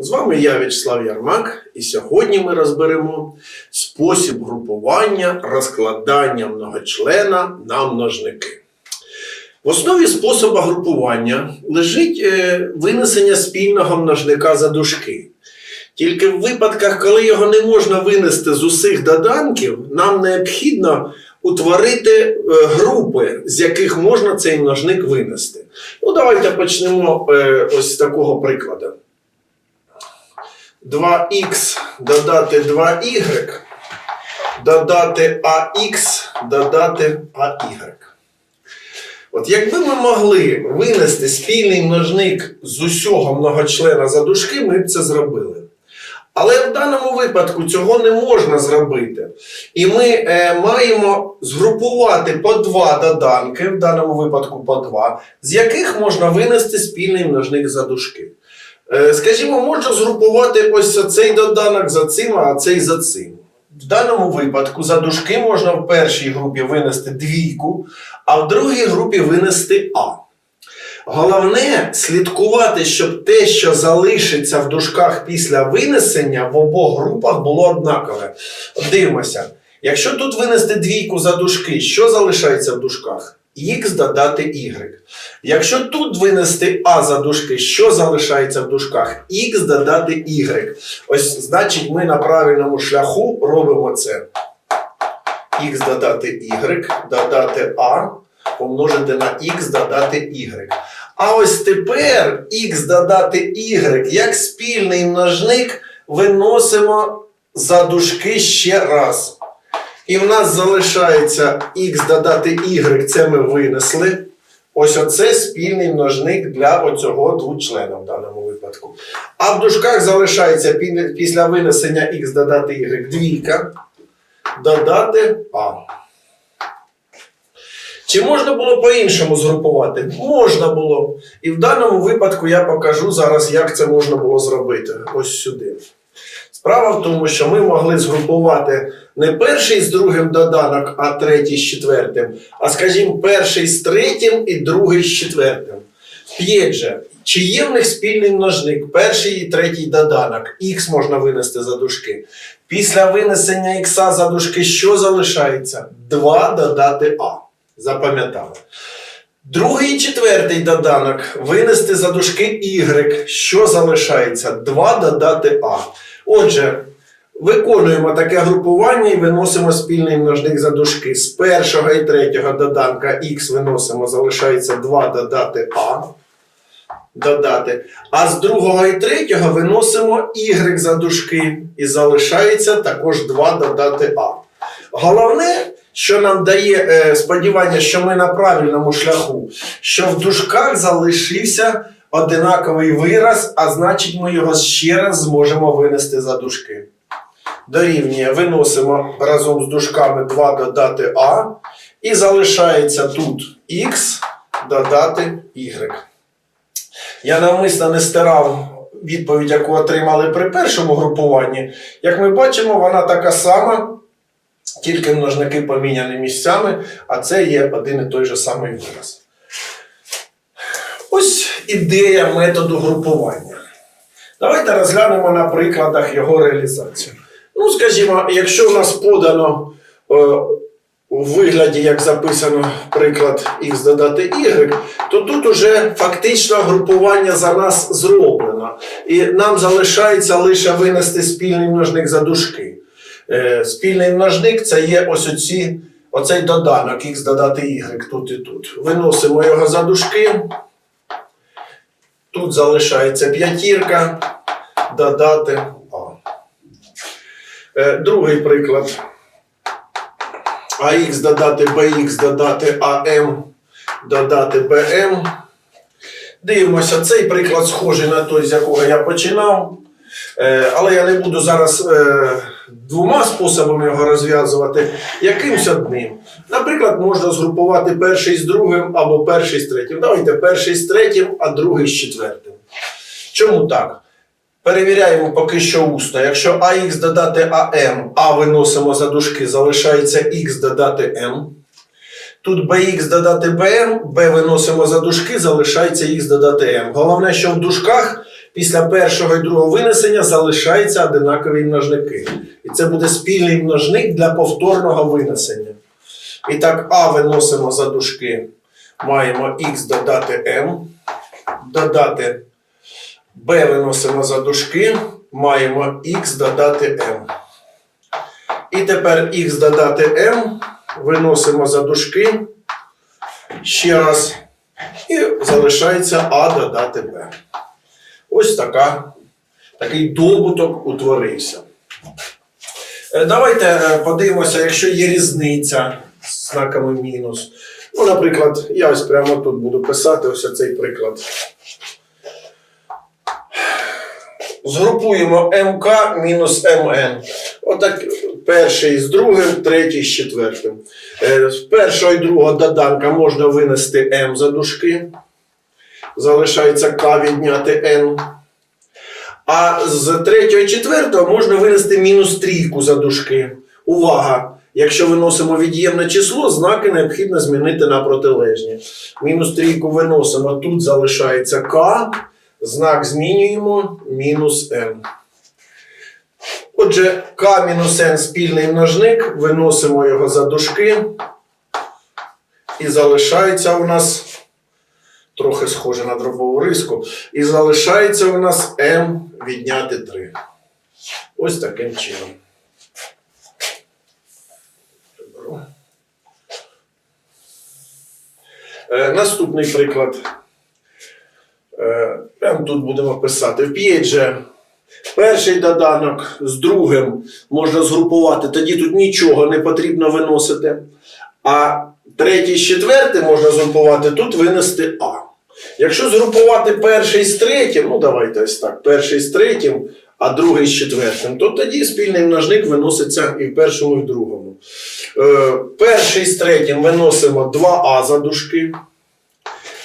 З вами я, Вячеслав Ярмак, і сьогодні ми розберемо спосіб групування розкладання многочлена на множники. В основі способу групування лежить е, винесення спільного множника за дужки. Тільки в випадках, коли його не можна винести з усіх доданків, нам необхідно утворити е, групи, з яких можна цей множник винести. Ну, давайте почнемо е, ось з такого прикладу. 2х додати 2y, додати ax, додати ay. От якби ми могли винести спільний множник з усього многочлена за дужки, ми б це зробили. Але в даному випадку цього не можна зробити. І ми е, маємо згрупувати по два доданки, в даному випадку по два, з яких можна винести спільний множник за дужки. Е, Скажімо, можна згрупувати ось цей доданок за цим, а цей за цим. В даному випадку за дужки можна в першій групі винести двійку, а в другій групі винести А. Головне слідкувати, щоб те, що залишиться в дужках після винесення, в обох групах було однакове. Дивимося. Якщо тут винести двійку за дужки, що залишається в дужках? Х додати y. Якщо тут винести А за дужки, що залишається в дужках? Х додати y. Ось, значить, ми на правильному шляху робимо це. Х додати y, додати А, помножити на х додати y. А ось тепер х додати y як спільний множник виносимо за дужки ще раз. І в нас залишається х додати y, це ми винесли. Ось оце спільний множник для оцього двочлена в даному випадку. А в дужках залишається після винесення х додати y двійка, додати а. Чи можна було по-іншому згрупувати? Можна було. І в даному випадку я покажу зараз, як це можна було зробити. Ось сюди. Справа в тому, що ми могли згрупувати не перший з другим доданок, а третій з четвертим, а скажімо, перший з третім і другий з четвертим. П'ять же, чи є в них спільний множник, перший і третій доданок, х можна винести за дужки. Після винесення х за дужки що залишається? 2 додати а. Запам'ятали. Другий і четвертий доданок винести за дужки y. Що залишається? 2 додати а. Отже, виконуємо таке групування і виносимо спільний множник за дужки. З першого і третього доданка х виносимо, залишається 2 додати а. Додати. А з другого і третього виносимо y за дужки. І залишається також 2 додати а. Головне, що нам дає е, сподівання, що ми на правильному шляху, що в дужках залишився одинаковий вираз, а значить ми його ще раз зможемо винести за дужки. Дорівнює, виносимо разом з дужками 2 додати А, і залишається тут х додати y. Я навмисно не стирав відповідь, яку отримали при першому групуванні. Як ми бачимо, вона така сама. Тільки множники поміняні місцями, а це є один і той же самий вираз. Ось ідея методу групування. Давайте розглянемо на прикладах його реалізацію. Ну, скажімо, якщо у нас подано е, у вигляді, як записано приклад х додати y, то тут уже фактично групування за нас зроблено. І нам залишається лише винести спільний множник за дужки. Е, спільний множник це є ось оці, оцей доданок х додати y тут і тут. Виносимо його за дужки. Тут залишається п'ятірка, додати А. Е, другий приклад. АХ додати BX додати АМ додати БМ. Дивимося, цей приклад схожий на той, з якого я починав. Е, але я не буду зараз е, двома способами його розв'язувати, якимсь одним. Наприклад, можна згрупувати перший з другим або перший з третім. Давайте перший з третім, а другий з четвертим. Чому так? Перевіряємо поки що усно. Якщо АХ додати АМ, А виносимо за дужки, залишається Х додати М. Тут BX додати BM, B виносимо за дужки, залишається Х додати M. Головне, що в дужках після першого і другого винесення залишаються одинакові множники. І це буде спільний множник для повторного винесення. І так, А виносимо за дужки. Маємо х додати m, додати b виносимо за дужки, маємо х додати m. І тепер х додати m виносимо за дужки. Ще раз. І залишається А додати Б. Ось така, такий добуток утворився. Е, Давайте е, подивимося, якщо є різниця з знаками мінус. Ну, наприклад, я ось прямо тут буду писати ось цей приклад. Згрупуємо МК мінус МН. Отак перший з другим, третій з четвертим. Е, З першого і другого доданка можна винести М за дужки. Залишається К відняти Н. А з третього і четвертого можна винести мінус трійку за дужки. Увага! Якщо виносимо від'ємне число, знаки необхідно змінити на протилежні. Мінус трійку виносимо, тут залишається К, знак змінюємо мінус М. Отже, К мінус Н спільний множник, виносимо його за дужки. І залишається у нас трохи схоже на дробову риску. І залишається у нас М відняти 3. Ось таким чином. Е, наступний приклад. Е, тут будемо писати. Вп'єть же перший доданок з другим можна згрупувати, тоді тут нічого не потрібно виносити. А третій з четвертим можна згрупувати, тут винести А. Якщо згрупувати перший з третім, ну давайте ось так, перший з третім, а другий з четвертим, то тоді спільний множник виноситься і в першому, і в другому. Е, перший з третім виносимо 2А за дужки.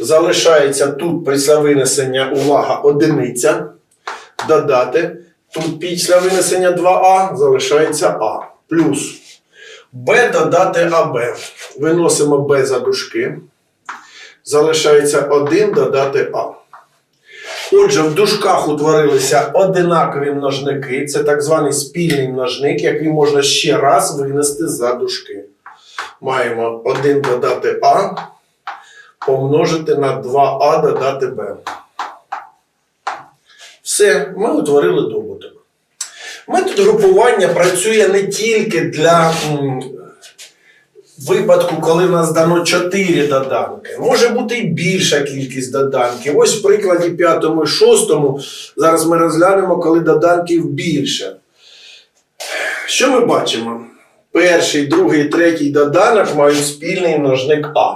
Залишається тут після винесення увага одиниця. Додати. Тут після винесення 2А залишається А. Плюс Б додати АБ. Виносимо Б за дужки. Залишається 1 додати А. Отже, в дужках утворилися одинакові множники. Це так званий спільний множник, який можна ще раз винести за дужки. Маємо 1 додати А помножити на 2А додати Б. Все, ми утворили добуток. Метод групування працює не тільки для випадку, коли в нас дано 4 доданки. Може бути і більша кількість доданків. Ось в прикладі 5 і 6 зараз ми розглянемо, коли доданків більше. Що ми бачимо? Перший, другий, третій доданок мають спільний множник А.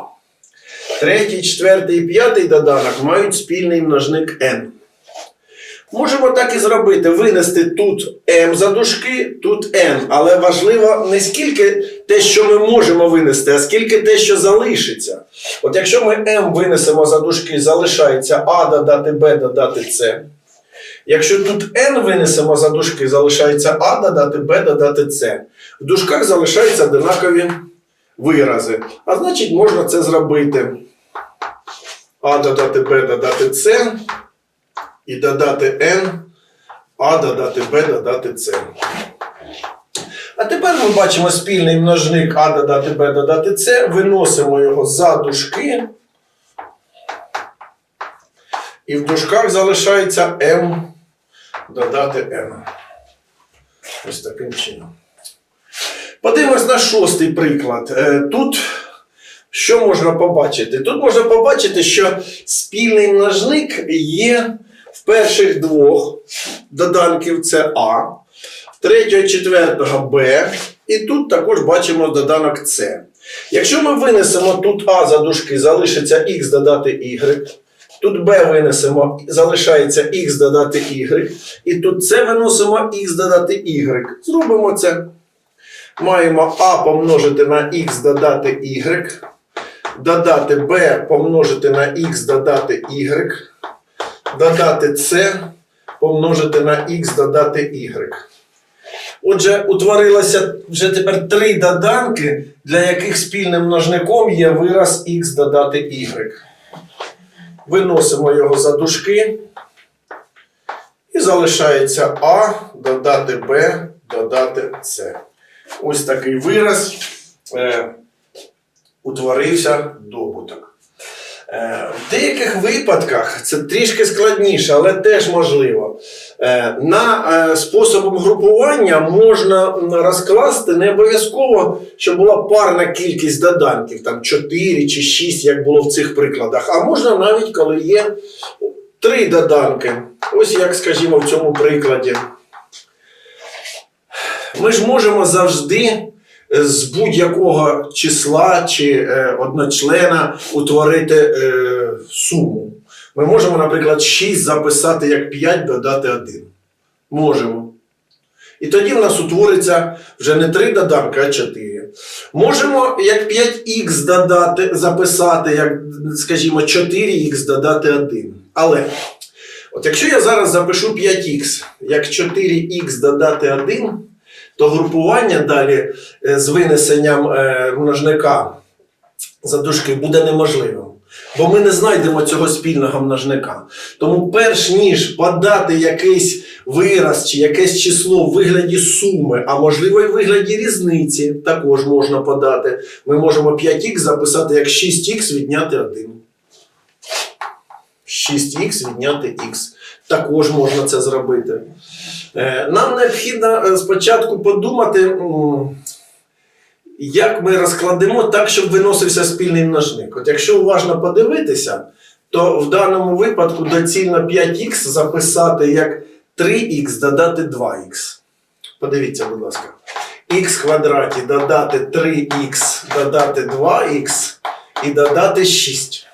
Третій, четвертий і п'ятий доданок мають спільний множник n. Можемо так і зробити: винести тут m за дужки, тут n. Але важливо не скільки те, що ми можемо винести, а скільки те, що залишиться. От якщо ми m винесемо за дужки, залишається a додати b додати c. Якщо тут n винесемо за дужки, залишається a додати b додати c. В дужках залишаються одинакові вирази. А значить, можна це зробити. А додати Б додати С і додати N, А додати Б додати С. А тепер ми бачимо спільний множник А додати Б додати С, виносимо його за дужки. І в дужках залишається М додати N. Ось таким чином. Подивимось на шостий приклад. Е, Тут що можна побачити? Тут можна побачити, що спільний множник є в перших двох доданків це А, третього четвертого Б, і тут також бачимо доданок С. Якщо ми винесемо тут А за дужки, залишиться Х додати Y. Тут b винесемо, залишається x додати y. І тут c виносимо x додати y. Зробимо це. Маємо а помножити на x додати y. Додати b помножити на x додати y. Додати c помножити на x додати y. Отже, утворилося вже тепер три доданки, для яких спільним множником є вираз x додати y. Виносимо його за дужки. І залишається А, додати Б, додати С. Ось такий вираз. Е, утворився добуток. Е, В деяких випадках це трішки складніше, але теж можливо. Е, На е, способом групування можна розкласти не обов'язково, щоб була парна кількість доданків, там 4 чи 6, як було в цих прикладах. А можна навіть коли є три доданки. Ось як, скажімо, в цьому прикладі. Ми ж можемо завжди з будь-якого числа чи е, одночлена утворити е, суму. Ми можемо, наприклад, 6 записати як 5 додати 1. Можемо. І тоді в нас утвориться вже не 3 доданки, а 4. Можемо як 5х додати, записати, як, скажімо, 4х додати 1. Але от якщо я зараз запишу 5х як 4х додати 1, то групування далі е, з винесенням е, множника за дужки буде неможливим. Бо ми не знайдемо цього спільного множника. Тому, перш ніж подати якийсь вираз чи якесь число в вигляді суми, а можливо і в вигляді різниці, також можна подати. Ми можемо 5х записати як 6х відняти 1. 6х відняти х. Також можна це зробити. Е, Нам необхідно е, спочатку подумати, як ми розкладемо так, щоб виносився спільний множник. От якщо уважно подивитися, то в даному випадку доцільно 5х записати як 3х додати 2х. Подивіться, будь ласка. х квадраті додати 3х додати 2х і додати 6.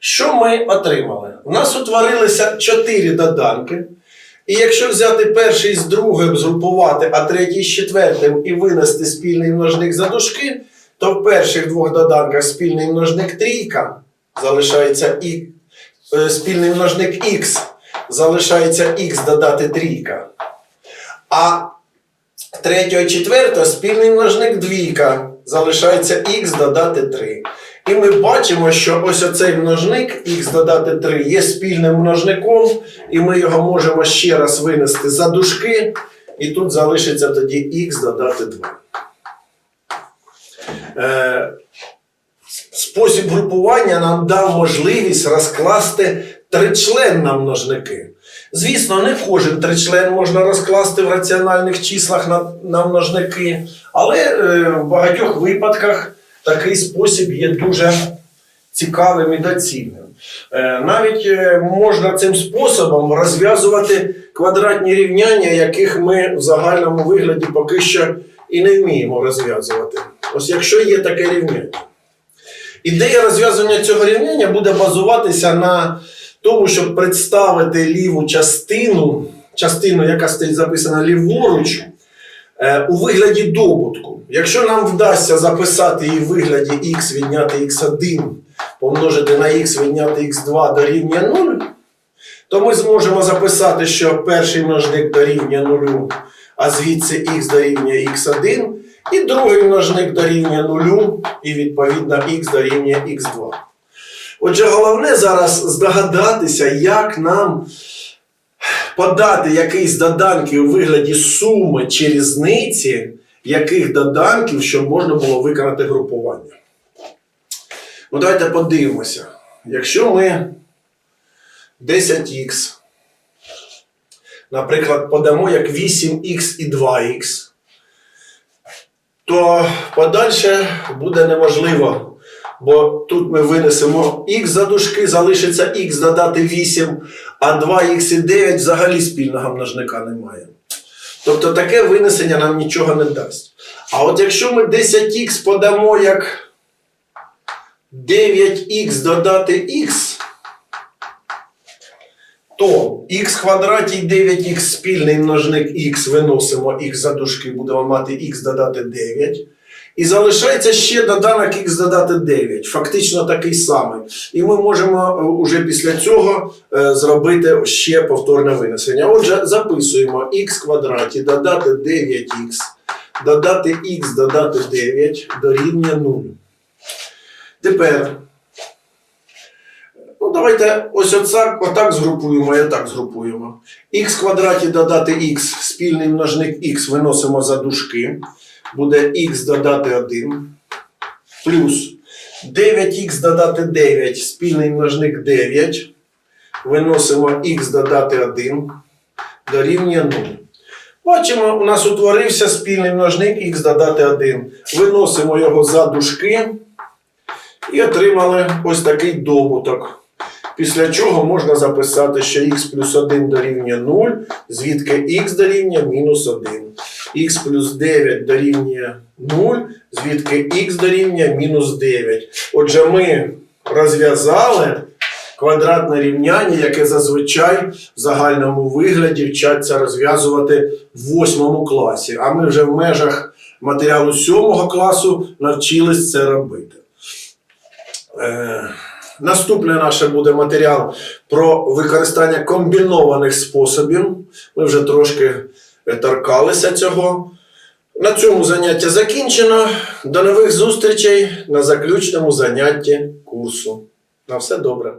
Що ми отримали? У нас утворилися 4 доданки. І якщо взяти перший з другим, згрупувати, а третій з четвертим і винести спільний множник за дужки, то в перших двох доданках спільний множник трійка залишається і е, спільний множник х залишається х додати трійка. А третього четвертого спільний множник двійка залишається х додати 3. І ми бачимо, що ось оцей множник х додати 3 є спільним множником, і ми його можемо ще раз винести за дужки, і тут залишиться тоді х додати 2. Е, спосіб групування нам дав можливість розкласти тричлен на множники. Звісно, не кожен тричлен можна розкласти в раціональних числах на, на множники, але е, в багатьох випадках такий спосіб є дуже цікавим і доцільним. Е, навіть е, можна цим способом розв'язувати квадратні рівняння, яких ми в загальному вигляді поки що і не вміємо розв'язувати. Ось якщо є таке рівняння. Ідея розв'язання цього рівняння буде базуватися на тому, щоб представити ліву частину, частину, яка стоїть записана ліворуч, у вигляді добутку. Якщо нам вдасться записати її в вигляді х відняти х1 помножити на х відняти х2 дорівнює 0, то ми зможемо записати, що перший множник дорівнює 0, а звідси х дорівнює х1, і другий множник дорівнює 0, і відповідно х дорівнює х2. Отже, головне зараз здогадатися, як нам подати якийсь доданки у вигляді суми чи різниці, яких доданків, щоб можна було виконати групування. Ну, давайте подивимося. Якщо ми 10х, наприклад, подамо як 8х і 2х, то подальше буде неможливо. Бо тут ми винесемо х за дужки, залишиться х додати 8, а 2х і 9 взагалі спільного множника немає. Тобто таке винесення нам нічого не дасть. А от якщо ми 10х подамо як 9х додати х, то х квадраті і 9х спільний множник х виносимо х за дужки, будемо мати х додати 9. І залишається ще доданок х додати 9, фактично такий самий. І ми можемо е, уже після цього е, зробити ще повторне винесення. Отже, записуємо х квадраті додати 9х, додати х додати 9 дорівнює 0. Тепер ну, давайте ось отак, отак згрупуємо і отак згрупуємо. Х квадраті додати х, спільний множник х виносимо за дужки. Буде х додати 1. Плюс 9х додати 9, спільний множник 9. Виносимо х додати 1. Дорівнює 0. Бачимо, у нас утворився спільний множник х додати 1. Виносимо його за дужки і отримали ось такий добуток. Після чого можна записати, що х плюс 1 дорівнює 0, звідки х дорівнює мінус 1. х плюс 9 дорівнює 0, звідки х дорівнює мінус 9. Отже, ми розв'язали квадратне рівняння, яке зазвичай в загальному вигляді вчаться розв'язувати в 8 класі. А ми вже в межах матеріалу 7 класу навчились це робити. Наступне наше буде матеріал про використання комбінованих способів. Ми вже трошки е, торкалися цього. На цьому заняття закінчено. До нових зустрічей на заключному занятті курсу. На все добре.